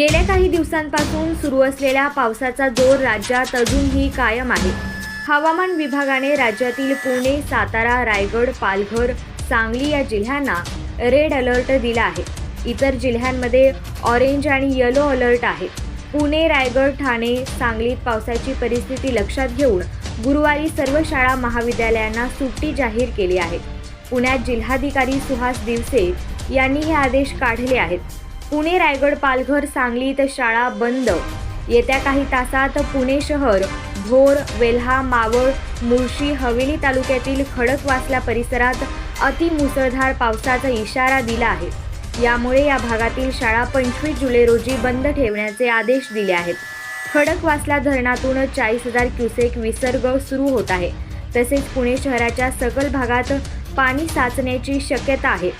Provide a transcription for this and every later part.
गेल्या काही दिवसांपासून सुरू असलेल्या पावसाचा जोर राज्यात अजूनही कायम आहे. हवामान विभागाने राज्यातील पुणे सातारा रायगड पालघर सांगली या जिल्ह्यांना रेड अलर्ट दिला आहे. इतर जिल्ह्यांमध्ये ऑरेंज आणि येलो अलर्ट आहे. पुणे रायगड ठाणे सांगलीत पावसाची परिस्थिती लक्षात घेऊन गुरुवारी सर्व शाळा महाविद्यालयांना सुट्टी जाहीर केली आहे. पुण्यात जिल्हाधिकारी सुहास दिवसे यांनी हे आदेश काढले आहेत. पुणे रायगड पालघर सांगलीत शाळा बंद. येत्या काही तासात पुणे शहर भोर वेल्हा मावळ मुळशी हवेली तालुक्यातील खडकवासला परिसरात अतिमुसळधार पावसाचा इशारा दिला आहे. यामुळे या भागातील शाळा पंचवीस जुलै रोजी बंद ठेवण्याचे आदेश दिले आहेत. खडकवासला धरणातून चाळीस हजार क्युसेक विसर्ग सुरू होत आहे. तसेच पुणे शहराच्या सकल भागात पाणी साचण्याची शक्यता आहे.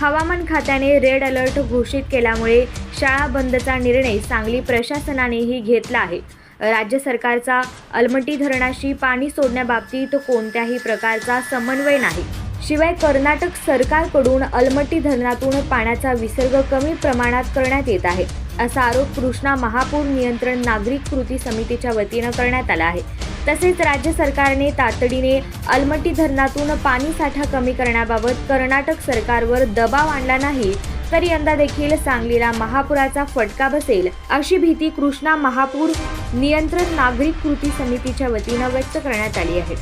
हवामान खात्याने रेड अलर्ट घोषित केल्यामुळे शाळा बंदचा निर्णय सांगली प्रशासनानेही घेतला आहे. राज्य सरकारचा अलमटी धरणाशी पाणी सोडण्याबाबतीत कोणत्याही प्रकारचा समन्वय नाही. शिवाय कर्नाटक सरकारकडून अलमटी धरणातून पाण्याचा विसर्ग कमी प्रमाणात करण्यात येत आहे असा आरोप कृष्णा महापूर नियंत्रण नागरिक कृती समितीच्या वतीनं करण्यात आला आहे. तसेच राज्य सरकारने तातडीने अलमटी धरणातून पाणी साठा कमी करण्याबाबत कर्नाटक सरकारवर दबाव आणला नाही तर यंदा देखील सांगलीला महापुराचा फटका बसेल अशी भीती कृष्णा महापूर नियंत्रण नागरिक कृती समितीच्या वतीनं व्यक्त करण्यात आली आहे.